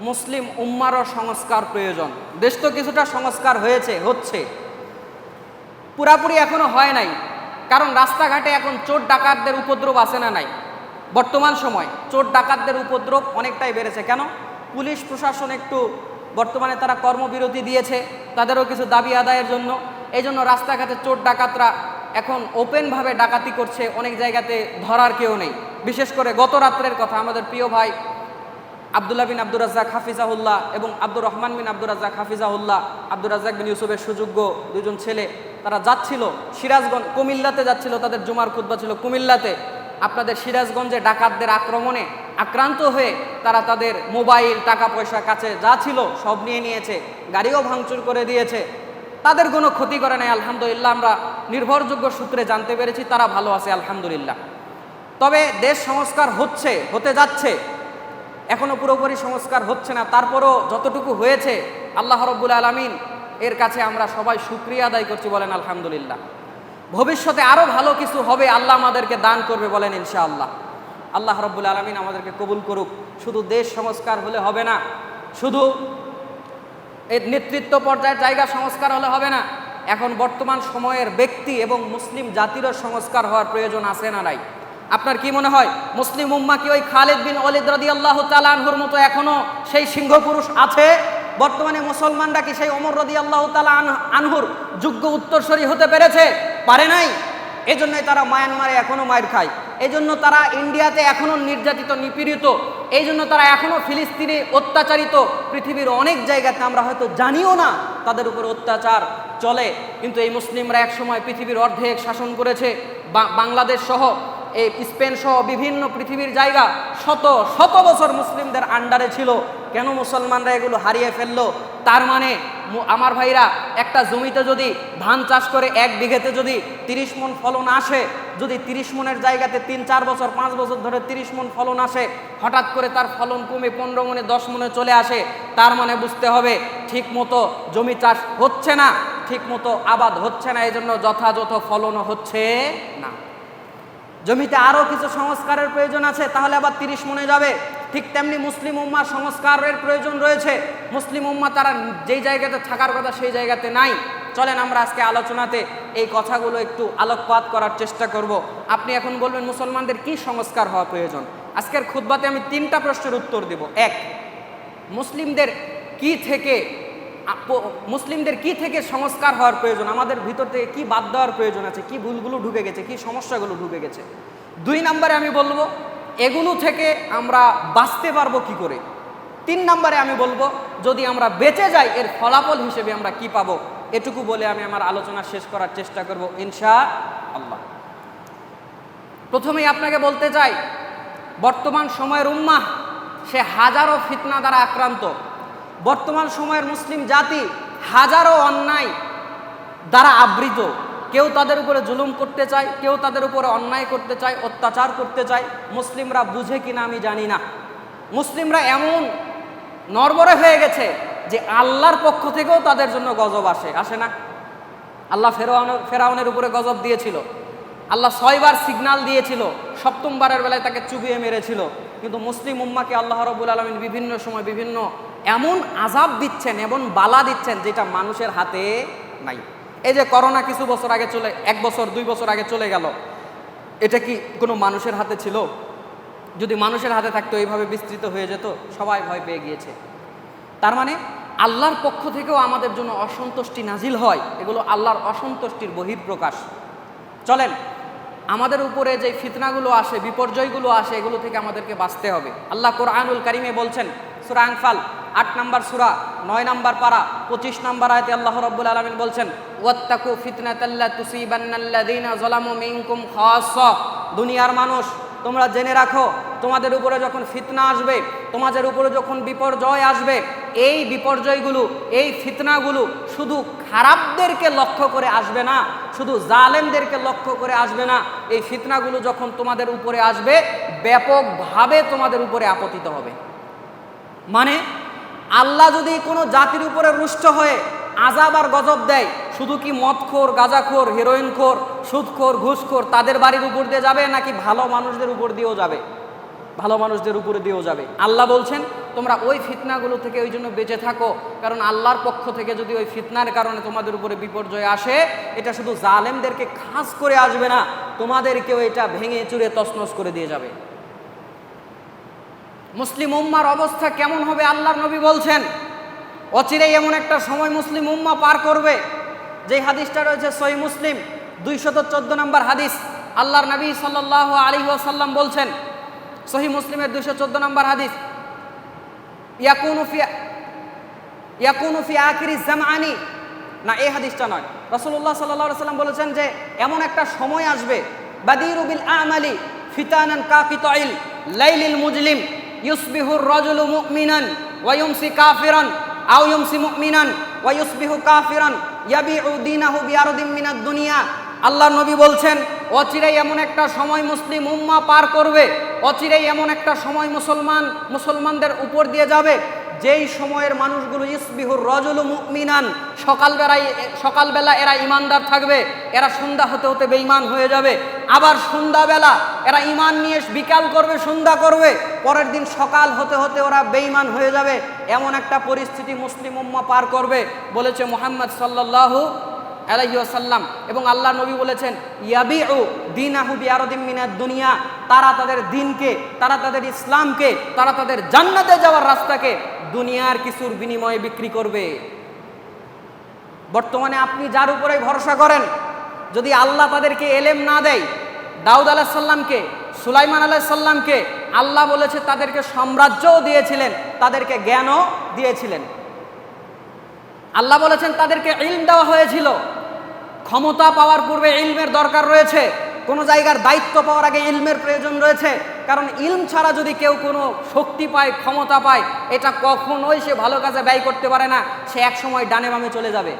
মুসলিম উম্মারও সংস্কার প্রয়োজন। দেশ তো কিছুটা সংস্কার হয়েছে, হচ্ছে। পুরাপুরি এখনও হয় নাই। কারণ রাস্তাঘাটে এখন চোর ডাকাতদের উপদ্রব আছে না নাই? বর্তমান সময় চোর ডাকাতদের উপদ্রব অনেকটাই বেড়েছে। কেন? পুলিশ, প্রশাসন একটু বর্তমানে তারা কর্মবিরতি দিয়েছে, তাদেরও কিছু দাবি আদায়ের জন্য। এই জন্য রাস্তাঘাটে চোর ডাকাতরা এখন ওপেনভাবে ডাকাতি করছে, অনেক জায়গাতে ধরার কেউ নেই। বিশেষ করে গত রাত্রের কথা, আমাদের প্রিয় ভাই আবদুল্লাহ বিন আব্দুর রাজ্জাক হাফিজাহুল্লাহ এবং আব্দুর রহমান বিন আব্দুর রাজ্জাক হাফিজাহুল্লাহ, আব্দুর রাজ্জাক বিন ইউসুফের সুযোগ্য দুজন ছেলে, তারা যাচ্ছিল সিরাজগঞ্জ, কুমিল্লাতে যাচ্ছিল, তাদের জুমার খুদ্া ছিল কুমিল্লাতে। আপনাদের সিরাজগঞ্জে ডাকাতদের আক্রমণে আক্রান্ত হয়ে তারা তাদের মোবাইল টাকা পয়সা কাছে যা ছিল সব নিয়ে নিয়েছে, গাড়িও ভাঙচুর করে দিয়েছে। তাদের কোনো ক্ষতি করে নাই, আলহামদুলিল্লাহ, আমরা নির্ভরযোগ্য সূত্রে জানতে পেরেছি, তারা ভালো আছে, আলহামদুলিল্লাহ। তবে দেশ সংস্কার হচ্ছে, হতে যাচ্ছে। এখনও পুরোপুরি সংস্কার হচ্ছে না। তারপরও যতটুকু হয়েছে, আল্লাহ রব্বুল আলমিন এর কাছে আমরা সবাই সুক্রিয়া আদায় করছি বলেন আলহামদুলিল্লাহ। ভবিষ্যতে আরও ভালো কিছু হবে আল্লাহ আমাদেরকে দান করবে বলেন ইনশাআল্লাহ। আল্লাহ রব্বুল আলমিন আমাদেরকে কবুল করুক। শুধু দেশ সংস্কার হলে হবে না, শুধু এর নেতৃত্ব পর্যায়ের জায়গা সংস্কার হলে হবে না, এখন বর্তমান সময়ের ব্যক্তি এবং মুসলিম জাতিরও সংস্কার হওয়ার প্রয়োজন আছে না নাই। আপনার কি মনে হয় মুসলিম উম্মা কি ওই খালেদ বিন অলিদ রদি আল্লাহ তালানহুর মতো এখনও সেই সিংহ পুরুষ আছে? বর্তমানে মুসলমানরা কি সেই অমর রদি আল্লাহ তালা আনহুর যোগ্য উত্তরসরী হতে পেরেছে? পারে নাই। এজন্যই তারা মায়ানমারে এখনও মায়ের খায়। এই জন্য তারা ইন্ডিয়াতে এখনও নির্যাতিত, নিপীড়িত। এই জন্য তারা এখনও ফিলিস্তিনে অত্যাচারিত। পৃথিবীর অনেক জায়গাতে আমরা হয়তো জানিও না তাদের উপর অত্যাচার চলে। কিন্তু এই মুসলিমরা একসময় পৃথিবীর অর্ধেক শাসন করেছে। বাংলাদেশ সহ এই স্পেন সহ বিভিন্ন পৃথিবীর জায়গা শত শত বছর মুসলিমদের আন্ডারে ছিল। কেন মুসলমানরা এগুলো হারিয়ে ফেলল? তার মানে আমার ভাইরা, একটা জমিতে যদি ধান চাষ করে এক বিঘেতে যদি তিরিশ মন ফলন আসে, যদি তিরিশ মনের জায়গাতে তিন, চার বছর, পাঁচ বছর ধরে তিরিশ মন ফলন আসে, হঠাৎ করে তার ফলন কমে পনেরো মনে দশ মনে চলে আসে, তার মানে বুঝতে হবে ঠিক মতো জমি চাষ হচ্ছে না ঠিক মতো আবাদ হচ্ছে না এই জন্য যথাযথ ফলনও হচ্ছে না। জমিতে আরও কিছু সংস্কারের প্রয়োজন আছে, তাহলে আবার তিরিশ মনে যাবে। ঠিক তেমনি মুসলিম উম্মার সংস্কারের প্রয়োজন রয়েছে। মুসলিম উম্মা তারা যেই জায়গাতে থাকার কথা সেই জায়গাতে নাই। চলেন আমরা আজকে আলোচনাতে এই কথাগুলো একটু আলোকপাত করার চেষ্টা করব। আপনি এখন বলবেন, মুসলমানদের কি সংস্কার হওয়া প্রয়োজন? আজকের খুদ্বাতে আমি তিনটা প্রশ্নের উত্তর দেব। এক, মুসলিমদের কি থেকে মুসলিমদের কি থেকে সংস্কার হওয়ার প্রয়োজন? আমাদের ভিতর থেকে কি বাদ দেওয়ার প্রয়োজন আছে? কি ভুলগুলো ঢুকে গেছে? কি সমস্যাগুলো ঢুকে গেছে? দুই নম্বরে আমি বলব, এগুলো থেকে আমরা বাঁচতে পারব কি করে? তিন নম্বরে আমি বলব, যদি আমরা বেঁচে যাই, এর ফলাফল হিসেবে আমরা কি পাবো? এটুকু বলে আমি আমার আলোচনা শেষ করার চেষ্টা করব ইনশা আল্লাহ প্রথমেই আপনাকে বলতে চাই, বর্তমান সময়ের উম্মাহ, সে হাজারো ফিতনা দ্বারা আক্রান্ত। বর্তমান সময়ের মুসলিম জাতি হাজারো অন্যায় দ্বারা আবৃত। কেউ তাদের উপরে জুলুম করতে চায়, কেউ তাদের উপরে অন্যায় করতে চায়, অত্যাচার করতে চায়, মুসলিমরা বুঝে কিনা আমি জানি না। মুসলিমরা এমন নরবরে হয়ে গেছে যে আল্লাহর পক্ষ থেকেও তাদের জন্য গজব আসে আসে না। আল্লাহ ফেরাউনের ফেরাউনের উপরে গজব দিয়েছিল। আল্লাহ ছয়বার সিগনাল দিয়েছিল, সপ্তমবারের বেলায় তাকে চুবিয়ে মেরেছিল। কিন্তু মুসলিম উম্মাকে আল্লাহ রবুল আলমিন বিভিন্ন সময় বিভিন্ন এমন আজাব দিচ্ছেন, এমন বালা দিচ্ছেন যেটা মানুষের হাতে নাই। এই যে করোনা কিছু বছর আগে চলে, এক বছর, দুই বছর আগে চলে গেল, এটা কি কোনো মানুষের হাতে ছিল? যদি মানুষের হাতে থাকতো, এইভাবে বিস্তৃত হয়ে যেত, সবাই ভয় পেয়ে গিয়েছে। তার মানে আল্লাহর পক্ষ থেকেও আমাদের জন্য অসন্তুষ্টি নাজিল হয়, এগুলো আল্লাহর অসন্তুষ্টির বহিঃপ্রকাশ। চলেন, আমাদের উপরে যে ফিতনাগুলো আসে, বিপর্যয়গুলো আসে, এগুলো থেকে আমাদেরকে বাঁচতে হবে। আল্লাহ কোরআনুল কারিমে বলছেন সুরা আংফাল আট নম্বর সুরা, নয় নম্বর পারা, পঁচিশ নাম্বার আয়তে আল্লাহ রব্বুল আলমিন বলছেন, ওয়াত্তাকু ফিতনাতাল্লা তুসিবান্নাল্লাযীনা যালামু মিনকুম খাসসা। দুনিয়ার মানুষ, তোমরা জেনে রাখো, তোমাদের উপরে যখন ফিতনা আসবে, তোমাদের উপরে যখন বিপর্যয় আসবে, এই বিপর্যয়গুলো, এই ফিতনাগুলো শুধু খারাপদেরকে লক্ষ্য করে আসবে না, শুধু জালেমদেরকে লক্ষ্য করে আসবে না, এই ফিতনাগুলো যখন তোমাদের উপরে আসবে, ব্যাপকভাবে তোমাদের উপরে আপতিত হবে। মানে আল্লাহ যদি কোনো জাতির উপরে রুষ্ট হয়ে আজাব আর গজব দেয়, শুধু কি মদখোর, গাঁজাখোর, হেরোইনখোর, সুদখোর, ঘুষখোর তাদের বাড়ির উপর দিয়ে যাবে নাকি ভালো মানুষদের উপর দিয়েও যাবে? ভালো মানুষদের উপরে দিয়েও যাবে। আল্লাহ বলছেন, তোমরা ওই ফিতনাগুলো থেকে ওই জন্য বেঁচে থাকো, কারণ আল্লাহর পক্ষ থেকে যদি ওই ফিতনার কারণে তোমাদের উপরে বিপর্যয় আসে, এটা শুধু জালেমদেরকে খাস করে আসবে না, তোমাদেরকেও এটা ভেঙে চুরে তছনছ করে দিয়ে যাবে। মুসলিম উম্মার অবস্থা কেমন হবে আল্লাহর নবী বলছেন? অচিরেই এমন একটা সময় মুসলিম উম্মা পার করবে। যেই হাদিসটা রয়েছে সহি মুসলিম, দুইশত চোদ্দ নম্বর হাদিস, আল্লাহর নবী সাল্লাহ আলী ওয়াসাল্লাম বলছেন, সহি মুসলিমের দুইশো চোদ্দ নম্বর হাদিস ইয়াকুনুফি ইয়াকুনুফি আখিরি জামানি না, এই হাদিসটা নয়। রসুল্লাহ সাল্লাহ সাল্লাম বলেছেন যে, এমন একটা সময় আসবে বাদিরুবিল আমালি ফিতানান কাকিতাইল লাইলিল মুজলিম। ইউসবিহুর রজুলু মুমিনান ওয়ুমসি কাফিরান, আও ইউমসি মুমিনান ওয়ুসবিহু কাফিরান, ইয়াবিউ দীনাহু মিনাদ দুনিয়া। আল্লাহ নবী বলছেন, অচিরেই এমন একটা সময় মুসলিম উম্মা পার করবে, অচিরেই এমন একটা সময় মুসলমান মুসলমানদের উপর দিয়ে যাবে। যেই সময়ের মানুষগুলো, ইসবিহুর রজল মুমিনান, সকালবেলায়, সকালবেলা এরা ইমানদার থাকবে, এরা সন্ধ্যা হতে হতে বেঈমান হয়ে যাবে। আবার সন্ধ্যাবেলা এরা ইমান নিয়ে বিকাল করবে, সন্ধ্যা করবে, পরের দিন সকাল হতে হতে ওরা বেঈমান হয়ে যাবে। এমন একটা পরিস্থিতি মুসলিম উম্মা পার করবে, বলেছে মোহাম্মদ সাল্লাল্লাহু আলাইহি ওয়াসাল্লাম এবং আল্লাহ নবী বলেছেন, ইয়াবিউ দিনাহু বিআরদিম মিনার দুনিয়া তারা তাদের দিনকে, তারা তাদের ইসলামকে, তারা তাদের জান্নাতে যাওয়ার রাস্তাকে দুনিয়ার কিছুর বিনিময়ে বিক্রি করবে। বর্তমানে আপনি যার উপরে ভরসা করেন, যদি আল্লাহ তাদেরকে এলেম না দেয়, দাউদ আলাহ সাল্লামকে সুলাইমান আলাহ সাল্লামকে আল্লাহ বলেছে তাদেরকে সাম্রাজ্যও দিয়েছিলেন, তাদেরকে জ্ঞানও দিয়েছিলেন। আল্লাহ বলেছেন, তাদেরকে ইলম দেওয়া হয়েছিল। ক্ষমতা পাওয়ার পূর্বে ইলমের দরকার রয়েছে। কোনো জায়গার দায়িত্ব পাওয়ার আগে ইলমের প্রয়োজন রয়েছে। কারণ ইলম ছাড়া যদি কেউ কোনো শক্তি পায়, ক্ষমতা পায়, এটা কখনোই সে ভালো কাজে ব্যয় করতে পারে না। সে এক সময় ডানে বামে চলে যাবে।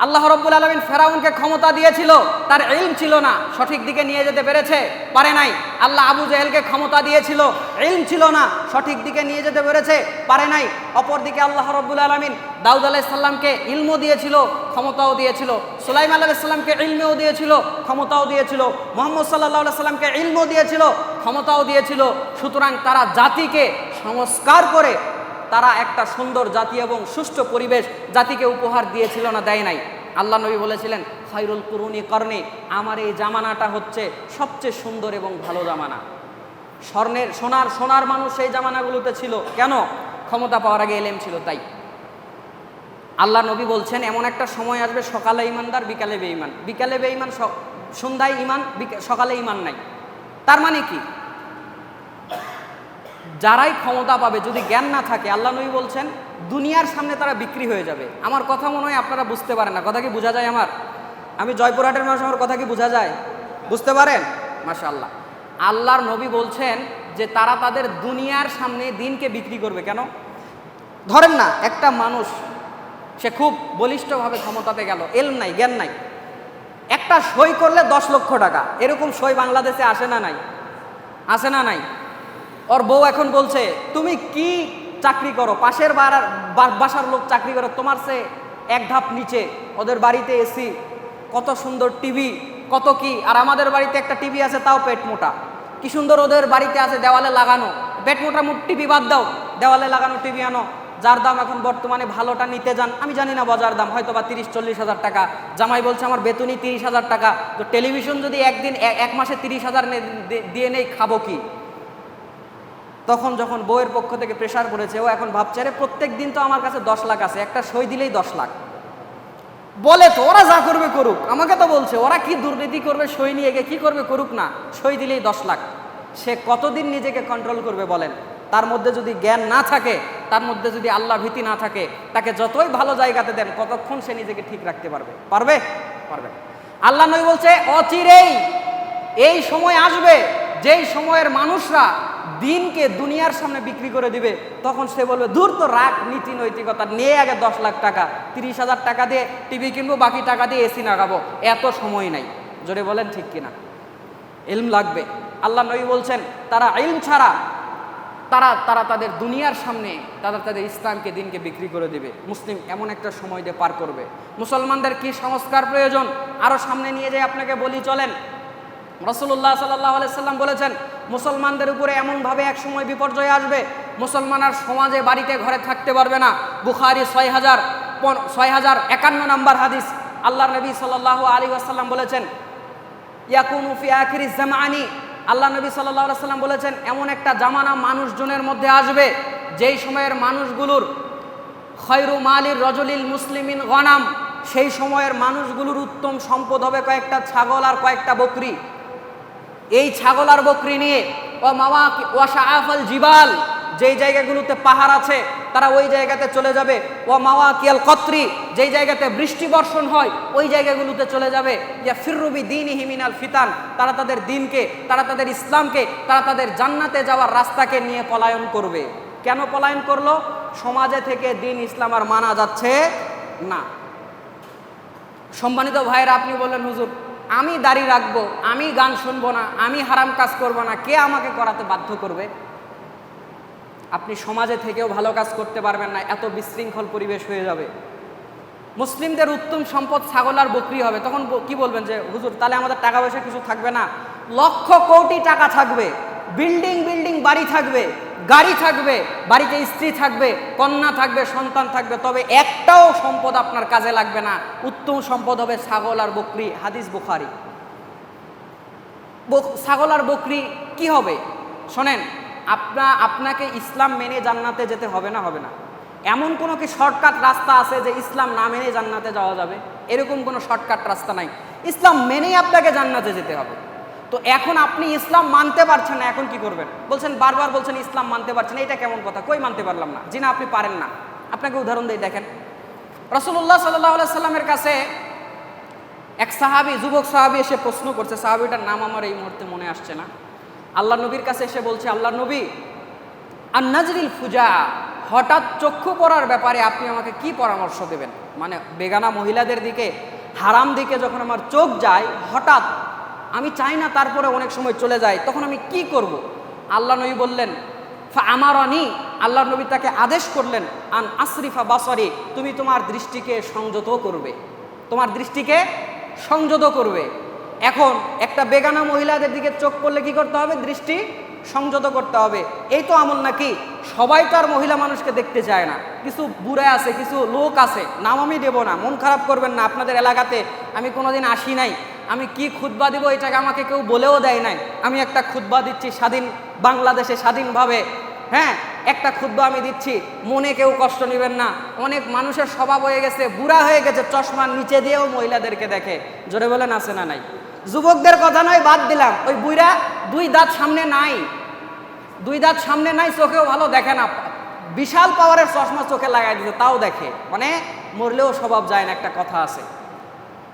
আল্লাহ রব্বুল আলমিন ফেরাউনকে ক্ষমতা দিয়েছিল, তার ইলম ছিল না, সঠিক দিকে নিয়ে যেতে পেরেছে, পারে নাই। আল্লাহ আবু জাহেলকে ক্ষমতা দিয়েছিল, ইলম ছিল না, সঠিক দিকে নিয়ে যেতে পেরেছে, পারে নাই। অপরদিকে আল্লাহ রব্বুল আলমিন দাউদ আলাইসাল্লামকে ইলমও দিয়েছিল, ক্ষমতাও দিয়েছিল। সুলাইম আলাইসাল্লামকে ইলমেও দিয়েছিল, ক্ষমতাও দিয়েছিল। মোহাম্মদ সাল্লাহ সাল্লামকে ইলমও দিয়েছিল, ক্ষমতাও দিয়েছিল। সুতরাং তারা জাতিকে সংস্কার করে তারা একটা সুন্দর জাতি এবং সুষ্ঠু পরিবেশ জাতিকে উপহার দিয়েছিল না দেয় নাই। আল্লাহ নবী বলেছিলেন খাইরুল কুরুনি কর্ণে আমার এই জামানাটা হচ্ছে সবচেয়ে সুন্দর এবং ভালো জামানা। স্বর্ণের, সোনার সোনার মানুষ সেই জামানাগুলোতে ছিল। কেন? ক্ষমতা পাওয়ার আগে এলেম ছিল, তাই। আল্লাহ নবী বলছেন, এমন একটা সময় আসবে, সকালে ইমানদার বিকালে বেঈমান। বিকালে বেঈমান সন্ধ্যায় ইমান সকালে ইমান নাই। তার মানে কি? যারাই ক্ষমতা পাবে, যদি জ্ঞান না থাকে, আল্লাহ নবী বলছেন, দুনিয়ার সামনে তারা বিক্রি হয়ে যাবে। আমার কথা মনে হয় আপনারা বুঝতে পারেন না। কথা কি বোঝা যায় আমার? আমি জয়পুরহাটের মানুষ, আমার কথা কি বোঝা যায়? বুঝতে পারেন? মাশা আল্লাহ আল্লাহর নবী বলছেন যে, তারা তাদের দুনিয়ার সামনে দিনকে বিক্রি করবে। কেন? ধরেন না, একটা মানুষ, সে খুব বলিষ্ঠভাবে ক্ষমতাতে গেল, এলম নাই, জ্ঞান নাই। একটা সই করলে দশ লক্ষ টাকা। এরকম সই বাংলাদেশে আসে না নাই? আসে না নাই? ওর বউ এখন বলছে, তুমি কি চাকরি করো? পাশের বাসার লোক চাকরি করো, তোমার সে এক ধাপ নিচে, ওদের বাড়িতে এসি কত সুন্দর টিভি, কত কি? আর আমাদের বাড়িতে একটা টিভি আছে, তাও পেট মোটা। কি সুন্দর ওদের বাড়িতে আছে, দেওয়ালে লাগানো। পেট মোটা টিভি বাদ দাও, দেওয়ালে লাগানো টিভি আনো। যার দাম এখন বর্তমানে ভালোটা নিতে যান। আমি জানি না বাজার দাম হয়তো বা তিরিশ, চল্লিশ হাজার টাকা। জামাই বলছে, আমার বেতনই তিরিশ হাজার টাকা। তো টেলিভিশন যদি একদিন এক মাসে তিরিশ হাজার দিয়ে নেই, খাব কি? তখন যখন বউয়ের পক্ষ থেকে প্রেশার পড়েছে, ও এখন ভাবছে রে প্রত্যেক দিন তো আমার কাছে দশ লাখ আছে, একটা সই দিলেই দশ লাখ। বলে তো, ওরা যা করবে করুক। আমাকে তো বলছে, ওরা কি দুর্নীতি করবে, সই নিয়ে গিয়ে কি করবে করুক না, সই দিলেই দশ লাখ। সে কতদিন নিজেকে কন্ট্রোল করবে বলেন? তার মধ্যে যদি জ্ঞান না থাকে, তার মধ্যে যদি আল্লাহ ভীতি না থাকে, তাকে যতই ভালো জায়গাতে দেন কতক্ষণ সে নিজেকে ঠিক রাখতে পারবে। পারবে? পারবে। আল্লাহ নবী বলছে, অচিরেই এই সময় আসবে, যেই সময়ের মানুষরা দিনকে দুনিয়ার সামনে বিক্রি করে দিবে, তখন সে বলবে দূর তো রাখ নীতি নৈতিকতা, নিয়ে আগে দশ লাখ টাকা, তিরিশ হাজার টাকা দিয়ে টিভি কিনবো, বাকি টাকা দিয়ে এসি লাগাবো, এত সময় নাই। জোরে বলেন ঠিক কিনা? ইলম লাগবে। আল্লাহ নবী বলছেন, তারা ইলম ছাড়া, তারা তারা তাদের দুনিয়ার সামনে, তারা তাদের ইসলামকে, দিনকে বিক্রি করে দেবে। মুসলিম এমন একটা সময় দিয়ে পার করবে। মুসলমানদের কি সংস্কার প্রয়োজন? আরও সামনে নিয়ে যাই আপনাকে বলি, চলেন। রসুল্লাহ সাল্লাহ সাল্লাম বলেছেন মুসলমানদের উপরে এমনভাবে এক সময় বিপর্যয় আসবে, মুসলমান আর সমাজে বাড়িতে ঘরে থাকতে পারবে না। বুখারি ছয় হাজার ছয় হাজার একান্ন নম্বর হাদিস। আল্লাহ নবী সাল্লাহ আলী আসাল্লাম বলেছেন, ইয়াকুনু ফি আখিরি জামানি আল্লাহ নবী আলাইহি সাল্লাম বলেছেন, এমন একটা জামানা মানুষজনের মধ্যে আসবে, যেই সময়ের মানুষগুলোর খয়রু মালির রজলিল মুসলিমিন গনাম, সেই সময়ের মানুষগুলোর উত্তম সম্পদ হবে কয়েকটা ছাগল আর কয়েকটা বকরি। এই ছাগল আর বকরি নিয়ে, ও মামা ওয়াশা আফল জিবাল, যেই জায়গাগুলোতে পাহাড় আছে, তারা ওই জায়গাতে চলে যাবে। ও মাওয়া কিয়াল কত্রি, যেই জায়গাতে বৃষ্টি বর্ষণ হয়, ওই জায়গাগুলোতে চলে যাবে। ইয়া ফিররুবি দিন হিমিনাল ফিতান, তারা তাদের দিনকে, তারা তাদের ইসলামকে, তারা তাদের জান্নাতে যাওয়ার রাস্তাকে নিয়ে পলায়ন করবে। কেন পলায়ন করল? সমাজে থেকে দিন ইসলাম আর মানা যাচ্ছে না। সম্মানিত ভাইয়েরা, আপনি বললেন, হুজুর আমি দাড়ি রাখব, আমি গান শুনব না, আমি হারাম কাজ করব না, কে আমাকে করাতে বাধ্য করবে? আপনি সমাজে থেকেও ভালো কাজ করতে পারবেন না, এত বিশৃঙ্খল পরিবেশ হয়ে যাবে। মুসলিমদের উত্তম সম্পদ ছাগল আর বকরি হবে, তখন কি বলবেন যে, হুজুর, তাহলে আমাদের টাকা পয়সা কিছু থাকবে না। লক্ষ কোটি টাকা থাকবে, বিল্ডিং বিল্ডিং, বাড়ি থাকবে গাড়ি থাকবে, বাড়িতে স্ত্রী থাকবে, কন্যা থাকবে, সন্তান থাকবে, তবে একটাও সম্পদ আপনার কাজে লাগবে না। উত্তম সম্পদ হবে ছাগল আর বকরি। হাদিস বুখারি। ছাগল আর বকরি কি হবে? শোনেন, আপনা, আপনাকে ইসলাম মেনে জান্নাতে যেতে হবে না হবে না। এমন কোনো কি শর্টকাট রাস্তা আছে যে ইসলাম না মেনে জান্নাতে যাওয়া যাবে? এরকম কোনো শর্টকাট রাস্তা নাই। ইসলাম মেনেই আপনাকে জান্নাতে যেতে হবে। তো এখন আপনি ইসলাম মানতে পারছেন না, এখন কি করবেন? বলছেন, বারবার বলছেন ইসলাম মানতে পারছেন এটা কেমন কথা? কই মানতে পারলাম না? জি না, আপনি পারেন না। আপনাকে উদাহরণ দিয়ে দেখেন। রসুল্লাহ সাল্লাহ সাল্লামের কাছে এক সাহাবি, যুবক সাহাবি এসে প্রশ্ন করছে, সাহাবিটার নাম আমার এই মুহূর্তে মনে আসছে না। আল্লাহ নবীর কাছে এসে বলছে আল্লাহ নবী আর নাজরিল ফুজা, হঠাৎ চক্ষু পড়ার ব্যাপারে আপনি আমাকে কি পরামর্শ দেবেন? মানে বেগানা মহিলাদের দিকে, হারাম দিকে যখন আমার চোখ যায়, হঠাৎ আমি চাই না তারপরে অনেক সময় চলে যায়, তখন আমি কি করব? আল্লাহ নবী বললেন আমার অনি আল্লাহ নবী তাকে আদেশ করলেন, আন আশরিফা বাসরি তুমি তোমার দৃষ্টিকে সংযত করবে। তোমার দৃষ্টিকে সংযত করবে। এখন একটা বেগানা মহিলাদের দিকে চোখ পড়লে কি করতে হবে? দৃষ্টি সংযত করতে হবে। এই তো আমল নাকি? সবাই তো আর মহিলা মানুষকে দেখতে চায় না। কিছু বুড়ে আছে, কিছু লোক আছে, নাম আমি দেবো না, মন খারাপ করবেন না। আপনাদের এলাকাতে আমি কোনোদিন আসি নাই। আমি কি খুতবা দিব এটাকে আমাকে কেউ বলেও দেয় নাই। আমি একটা খুতবা দিচ্ছি স্বাধীন বাংলাদেশে স্বাধীনভাবে। হ্যাঁ একটা ক্ষুদ্র আমি দিচ্ছি। মনে কেউ কষ্ট নেবেন না। অনেক মানুষের স্বভাব হয়ে গেছে, বুড়া হয়ে গেছে, চশমার নিচে দিয়েও মহিলাদেরকে দেখে। জোরে বলেন, আছে না নাই? যুবকদের কথা নয়, বাদ দিলাম। ওই বুইরা দুই দাঁত সামনে নাই। দুই দাঁত সামনে নাই, চোখেও ভালো দেখে না। বিশাল পাওয়ারের চশমা চোখে লাগাই দিতে তাও দেখে। মানে মরলেও স্বভাব যায় না, একটা কথা আছে।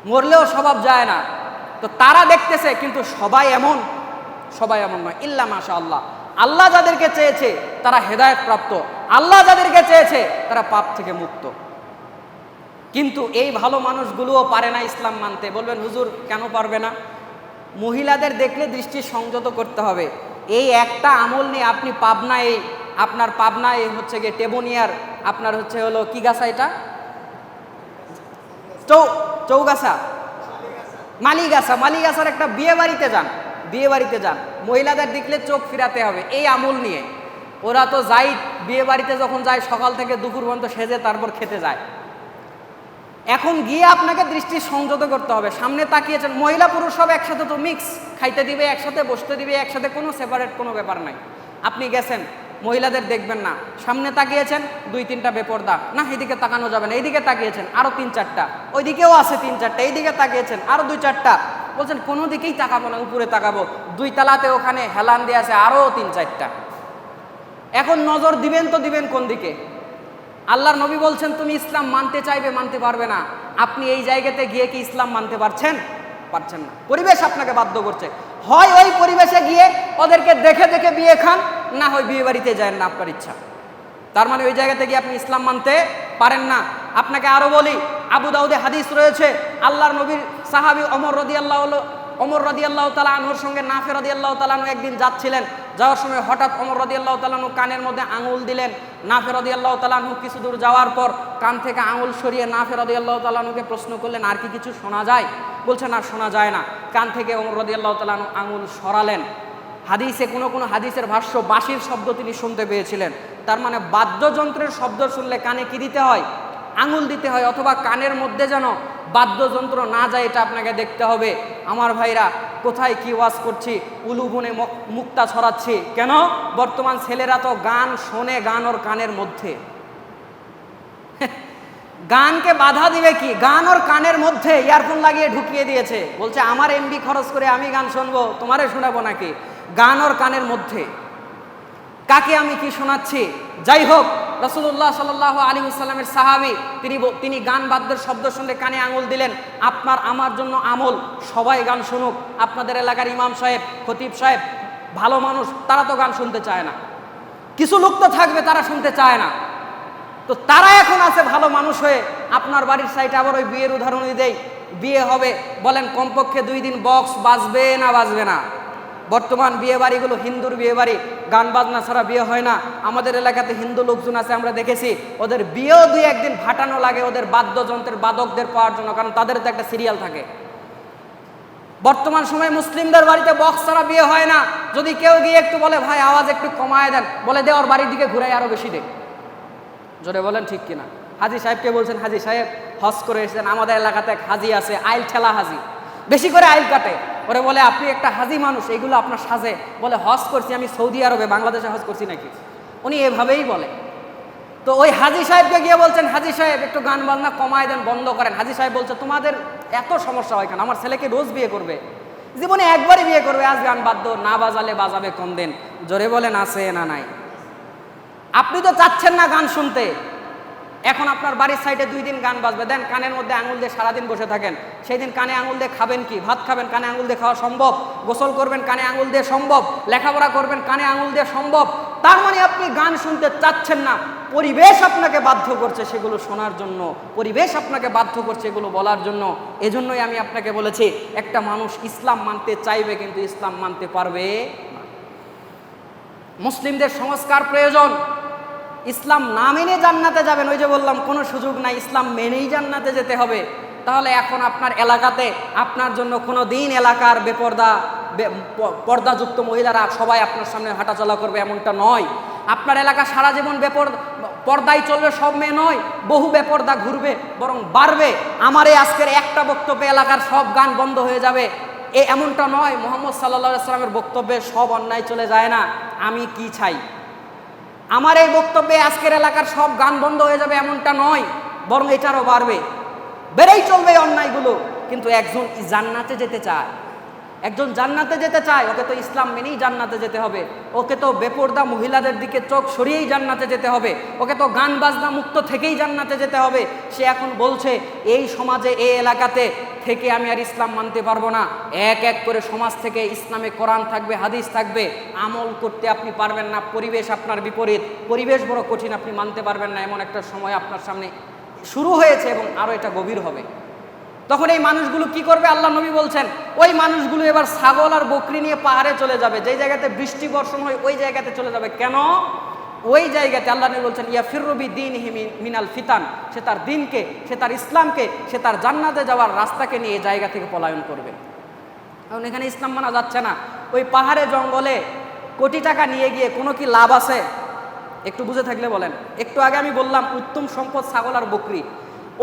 মরলেও স্বভাব যায় না। তো তারা দেখতেছে, কিন্তু সবাই এমন। সবাই এমন নয়। ইল্লা মাশা আল্লাহ আল্লাহ যাদেরকে চেয়েছে, তারা হেদায়ত প্রাপ্ত আল্লাহ যাদেরকে চেয়েছে, তারা পাপ থেকে মুক্ত। কিন্তু এই ভালো মানুষগুলোও পারে না ইসলাম মানতে। বলবেন, হুজুর, কেন পারবে না? মহিলাদের দেখলে দৃষ্টি সংযত করতে হবে। এই একটা আমল নিয়ে আপনি পাবনায়, আপনার পাবনায় হচ্ছে গিয়ে টেবুনিয়ার, আপনার হচ্ছে হলো কি গাছা এটা? চৌ, চৌগাছা। মালিগাছা। মালিগাছার একটা বিয়ে বাড়িতে যান, বিয়ে বাড়িতে যান। মহিলাদের দেখলে চোখ ফিরাতে হবে এই আমল নিয়ে। ওরা তো যাই বিয়ে বাড়িতে যখন যায়, সকাল থেকে দুপুর পর্যন্ত সেজে তারপর খেতে যায়। এখন গিয়ে আপনাকে দৃষ্টি সংযত করতে হবে। সামনে তাকিয়েছেন, মহিলা পুরুষ সব একসাথে তো মিক্স খাইতে দিবে, একসাথে বসতে দিবে, একসাথে কোনো সেপারেট কোনো ব্যাপার নাই। আপনি গেছেন, মহিলাদের দেখবেন না। সামনে তাকিয়েছেন, দুই তিনটা বেপর্দা। না, এদিকে তাকানো যাবে না এইদিকে তাকিয়েছেন আরও তিন চারটা। ওইদিকেও আছে তিন চারটা, এইদিকে তাকিয়েছেন আরও দুই চারটা। বলছেন, কোনো দিকেই তাকাবো না, উপরে তাকাবো। দুই তালাতে ওখানে হেলান দিয়ে আছে আরও তিন চারটা। এখন নজর দিবেন তো দিবেন কোন দিকে? আল্লাহর নবী বলছেন, তুমি ইসলাম মানতে চাইবে, মানতে পারবে না। আপনি এই জায়গাতে গিয়ে কি ইসলাম মানতে পারছেন? পারছেন না। পরিবেশ আপনাকে বাধ্য করছে। হয় ওই পরিবেশে গিয়ে ওদেরকে দেখে দেখে বিয়ে খান, না হয় বিয়ে বাড়িতে যায় না, আপনার ইচ্ছা। তার মানে ওই জায়গাতে গিয়ে আপনি ইসলাম মানতে পারেন না। আপনাকে আরও বলি, আবু দাউদে হাদিস রয়েছে, আল্লাহর নবীর সাহাবি অমর রদি আল্লাহ অমর রদি আল্লাহ তালা আনহুর সঙ্গে নাফে রদি আল্লাহ তালানু একদিন যাচ্ছিলেন। যাওয়ার সময় হঠাৎ অমর রদি আল্লাহ তালানু কানের মধ্যে আঙুল দিলেন। নাফে রদি আল্লাহ তালানহু কিছু দূর যাওয়ার পর কান থেকে আঙুল সরিয়ে নাফে রদি আল্লাহ তালানুকে প্রশ্ন করলেন, আর কি কিছু শোনা যায়? বলছেন, আর শোনা যায় না। কান থেকে অমর রদি আল্লাহ তালানু আঙুল সরালেন। হাদিসে কোনো কোনো হাদিসের ভাষ্য বাঁশির শব্দ তিনি শুনতে পেয়েছিলেন। তার মানে বাদ্যযন্ত্রের শব্দ শুনলে কানে কি দিতে হয়? আঙুল দিতে হয় অথবা কানের মধ্যে যেন বাদ্যযন্ত্র না যায়, এটা আপনাকে দেখতে হবে। আমার ভাইরা, কোথায় কি ওয়াজ করছি? উলুবনে মক- মুক্তা ছড়াচ্ছি। কেন? বর্তমান ছেলেরা তো গান শোনে গান ওর কানের মধ্যে। গানকে বাধা দিবে কি? গান ওর কানের মধ্যে ইয়ারফোন লাগিয়ে ঢুকিয়ে দিয়েছে। বলছে, আমার এমবি খরচ করে আমি গান শুনব, তোমারে শোনাবো নাকি? গান ওর কানের মধ্যে। কাকে আমি কি শোনাচ্ছি? যাই হোক রসুল্লাহ সাল আলী সাল্লামের সাহাবি, তিনি তিনি গান বাদ্যের শব্দ শুনলে কানে আঙুল দিলেন, আপনার আমার জন্য আমল, সবাই গান শুনুক। আপনাদের এলাকার ইমাম সাহেব, খতিব সাহেব, ভালো মানুষ, তারা তো গান শুনতে চায় না। কিছু লোক তো থাকবে, তারা শুনতে চায় না। তো তারা এখন আছে ভালো মানুষ হয়ে, আপনার বাড়ির সাইডে আবার ওই বিয়ের উদাহরণই দেয় বিয়ে হবে, বলেন কমপক্ষে দুই দিন বক্স বাজবে না বাজবে না। বর্তমান বিয়ে বাড়িগুলো হিন্দুর বিয়ে বাড়ি গান বাজনা ছাড়া বিয়ে হয় না। আমাদের এলাকাতে হিন্দু লোকজন আছে, আমরা দেখেছি। ওদের বিয়েও দুই একদিন ফাটানো লাগে, ওদের বাদ্যযন্ত্রের বাদকদের পাওয়ার জন্য, কারণ তাদের তো একটা সিরিয়াল থাকে। বর্তমান সময়ে মুসলিমদের বাড়িতে বক্স ছাড়া বিয়ে হয় না। যদি কেউ গিয়ে একটু বলে, ভাই, আওয়াজ একটু কমায় দেন। বলে, দে, ওর বাড়ির দিকে ঘুরাই আরও বেশি দে। জোরে বলেন, ঠিক কিনা? হাজি সাহেবকে বলছেন? হাজি সাহেব হজ করে এসেছেন। আমাদের এলাকাতে এক হাজি আছে, আইল ঠেলা হাজি। বেশি করে আইল কাটে। ওরে বলে, আপনি একটা হাজি মানুষ, এগুলো আপনার সাজে। বলে, হজ করছি আমি সৌদি আরবে, বাংলাদেশে হজ করছি নাকি? উনি এভাবেই বলে। তো ওই হাজি সাহেবকে গিয়ে বলছেন, হাজি সাহেব, একটু গান বাজনা কমায় দেন, বন্ধ করেন। হাজি সাহেব বলছে, তোমাদের এত সমস্যা হয় কেন? আমার ছেলেকে রোজ বিয়ে করবে। জীবনে একবারই বিয়ে করবে, আজ গান বাদ্য, না বাজালে বাজাবে কোন দিন? জোরে বলেন, আছে না নাই? আপনি তো চাচ্ছেন না গান শুনতে। এখন আপনার বাড়ির সাইডে দুই দিন গান বাজবে। দেন কানের মধ্যে আঙুল দিয়ে সারাদিন বসে থাকেন। সেই দিন কানে আঙুল দিয়ে খাবেন কি? ভাত খাবেন, কানে আঙুল দিয়ে খাওয়া সম্ভব? গোসল করবেন, কানে আঙুল দিয়ে সম্ভব? লেখাপড়া করবেন, কানে আঙুল দিয়ে সম্ভব? তার মানে আপনি গান শুনতে চাচ্ছেন না। পরিবেশ আপনাকে বাধ্য করছে সেগুলো শোনার জন্য। পরিবেশ আপনাকে বাধ্য করছে এগুলো বলার জন্য। এজন্যই আমি আপনাকে বলেছি, একটা মানুষ ইসলাম মানতে চাইবে কিন্তু ইসলাম মানতে পারবে মুসলিমদের সংস্কার প্রয়োজন। ইসলাম না মেনে জান্নাতে যাবেন, ওই যে বললাম, কোনো সুযোগ নাই, ইসলাম মেনেই জান্নাতে যেতে হবে। তাহলে এখন আপনার এলাকাতে, আপনার জন্য কোনো দিন এলাকার বেপর্দা পর্দাযুক্ত মহিলারা সবাই আপনার সামনে হাঁটাচলা করবে, এমনটা নয়। আপনার এলাকা সারা জীবন বেপর, পর্দায় চলবে, সব মেয়ে নয়, বহু বেপর্দা ঘুরবে, বরং বাড়বে। আমার এই আজকের একটা বক্তব্যে এলাকার সব গান বন্ধ হয়ে যাবে। এ, এমনটা নয়, মোহাম্মদ সাল্লা সাল্লামের বক্তব্যে সব অন্যায় চলে যায় না। আমি কি চাই? আমার এই বক্তব্যে আজকের এলাকার সব গান বন্ধ হয়ে যাবে এমনটা নয়, বরং এটারও বাড়বে। বেড়েই চলবে অন্যায়গুলো, কিন্তু একজন জান্নাতে যেতে চায়? একজন জান্নাতে যেতে চায়, ওকে তো ইসলাম মেনেই জান্নাতে যেতে হবে। ওকে তো বেপর্দা মহিলাদের দিকে চোখ সরিয়েই জান্নাতে যেতে হবে। ওকে তো গান বাজনা মুক্ত থেকেই জান্নাতে যেতে হবে। সে এখন বলছে, এই সমাজে, এই এলাকাতে থেকে আমি আর ইসলাম মানতে পারব না। এক এক করে সমাজ থেকে ইসলামে কোরআন থাকবে, হাদিস থাকবে। আমল করতে আপনি পারবেন না, পরিবেশ আপনার বিপরীত। পরিবেশ বড় কঠিন, আপনি মানতে পারবেন না। এমন একটা সময় আপনার সামনে শুরু হয়েছে এবং আরও এটা গভীর হবে। তখন এই মানুষগুলো কি করবে? আল্লাহ নবী বলছেন, ওই মানুষগুলো এবার ছাগল আর বকরি নিয়ে পাহাড়ে চলে যাবে। যেই জায়গাতে বৃষ্টি বর্ষণ হয়, ওই জায়গাতে চলে যাবে। কেন? ওই জায়গাতে আল্লাহ নবী বলছেন ইয়া ফিররবি দিন মিনাল ফিতান। সে তার দিনকে, সে তার ইসলামকে, সে তার জান্নাতে যাওয়ার রাস্তাকে নিয়ে এই জায়গা থেকে পলায়ন করবে। কারণ এখানে ইসলাম মানা যাচ্ছে না। ওই পাহাড়ে, জঙ্গলে কোটি টাকা নিয়ে গিয়ে কোনো কি লাভ আছে? একটু বুঝে থাকলে বলেন। একটু আগে আমি বললাম, উত্তম সম্পদ ছাগল আর বকরি।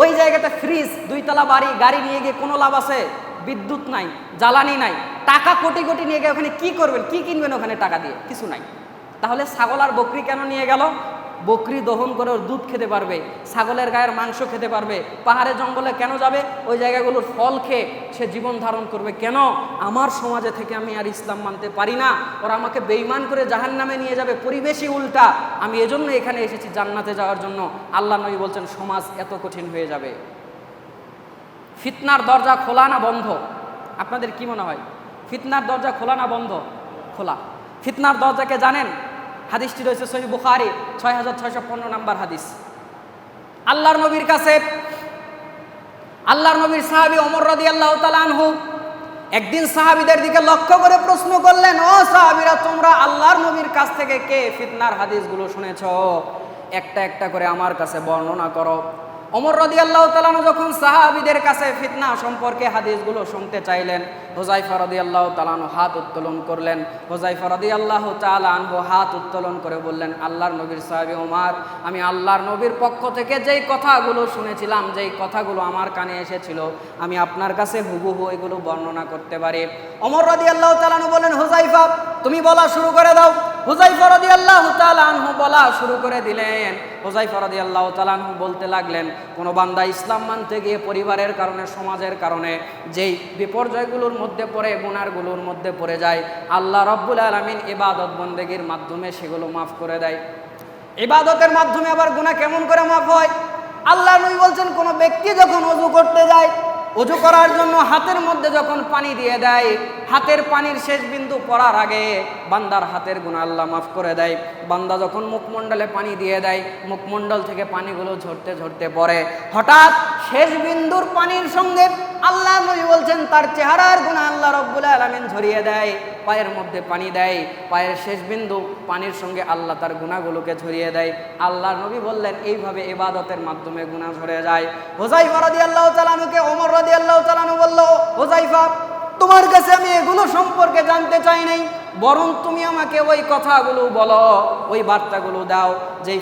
ওই জায়গাতে ফ্রিজ দুইতলা বাড়ি, গাড়ি নিয়ে গিয়ে কোনো লাভ আছে? বিদ্যুৎ নাই, জ্বালানি নাই। টাকা কোটি কোটি নিয়ে গিয়ে ওখানে কি করবেন? কি কিনবেন ওখানে টাকা দিয়ে? কিছু নাই। তাহলে ছাগল আর বকরি কেন নিয়ে গেল? বকরি দহন করে ওর দুধ খেতে পারবে, ছাগলের গায়ের মাংস খেতে পারবে, পাহাড়ে জঙ্গলে কেন যাবে? ওই জায়গাগুলোর ফল খেয়ে সে জীবন ধারণ করবে। কেন? আমার সমাজে থেকে আমি আর ইসলাম মানতে পারি না। ওরা আমাকে বেইমান করে জাহান নামে নিয়ে যাবে। পরিবেশই উল্টা। আমি এজন্য এখানে এসেছি জান্নাতে যাওয়ার জন্য। আল্লাহ নবী বলছেন, সমাজ এত কঠিন হয়ে যাবে। ফিতনার দরজা খোলা না বন্ধ? আপনাদের কি মনে হয়? ফিতনার দরজা খোলা না বন্ধ? খোলা। ফিতনার দরজাকে জানেন? হাদিসটি রয়েছে সহি বুখারি ছয় হাজার ছয়শো পনেরো নাম্বার হাদিস। আল্লাহর নবীর কাছে, আল্লাহর নবীর সাহাবি অমর রদি আল্লাহ তালানহু একদিন সাহাবিদের দিকে লক্ষ্য করে প্রশ্ন করলেন, ও সাহাবিরা, তোমরা আল্লাহর নবীর কাছ থেকে কে ফিতনার হাদিসগুলো শুনেছ? একটা একটা করে আমার কাছে বর্ণনা করো। অমর রদি আল্লাহ তালানু যখন সাহাবিদের কাছে ফিতনা সম্পর্কে হাদিসগুলো শুনতে চাইলেন হোজাইফা রদি আল্লাহ তালানু হাত উত্তোলন করলেন। হোজাইফা রদি আল্লাহ তালানহু হাত উত্তোলন করে বললেন, আল্লাহর নবীর সাহাবি ওমার, আমি আল্লাহর নবীর পক্ষ থেকে যেই কথাগুলো শুনেছিলাম, যেই কথাগুলো আমার কানে এসেছিল, আমি আপনার কাছে হুবহু এগুলো বর্ণনা করতে পারি। অমর রদি আল্লাহ তালানু বলেন হোজাইফা তুমি বলা শুরু করে দাও। হুজাইফা রদি আল্লাহ তালানহু বলা শুরু করে দিলেন। হুজাইফা রদি আল্লাহ তালানহু বলতে লাগলেন, কোনো বান্দা ইসলাম মানতে গিয়ে পরিবারের কারণে, সমাজের কারণে, যেই বিপর্যয়গুলোর মধ্যে পড়ে গুনারগুলোর মধ্যে পড়ে যায়, আল্লাহ রব্বুল আলমিন ইবাদত বন্দেগীর মাধ্যমে সেগুলো মাফ করে দেয়। ইবাদতের মাধ্যমে আবার গুনাহ কেমন করে মাফ হয়? আল্লাহ নবী বলছেন, কোনো ব্যক্তি যখন অজু করতে যায় অজু করার জন্য হাতের মধ্যে যখন পানি দিয়ে দেয়, হাতের পানির শেষ বিন্দু পড়ার আগে বান্দার হাতের গুণ আল্লাহ মাফ করে দেয়। বান্দা যখন মুখমণ্ডলে পানি দিয়ে দেয়, মুখমণ্ডল থেকে পানিগুলো ঝরতে ঝরতে পড়ে। হঠাৎ শেষ বিন্দুর পানির সঙ্গে আল্লাহ নবী বলছেন, তার চেহারার গুণ আল্লাহ রব্বুল আলমিন ঝরিয়ে দেয়, পায়ের মধ্যে পানি দেয়, পায়ের শেষ বিন্দু পানির সঙ্গে আল্লাহ তার গুণাগুলোকে ঝরিয়ে দেয়। আল্লাহ নবী বললেন, এইভাবে এবাদতের মাধ্যমে গুণা ঝরে যায়। হোজাইফা রদি আল্লাহ তালানুকে ওমর রদি আল্লাহ তালানু বলল হোজাইফা তোমার কাছে আমি এগুলো সম্পর্কে জানতে চাই নাই, বরং তুমি আমাকে ওই কথাগুলো বলো, ওই বার্তাগুলো দাও, যেই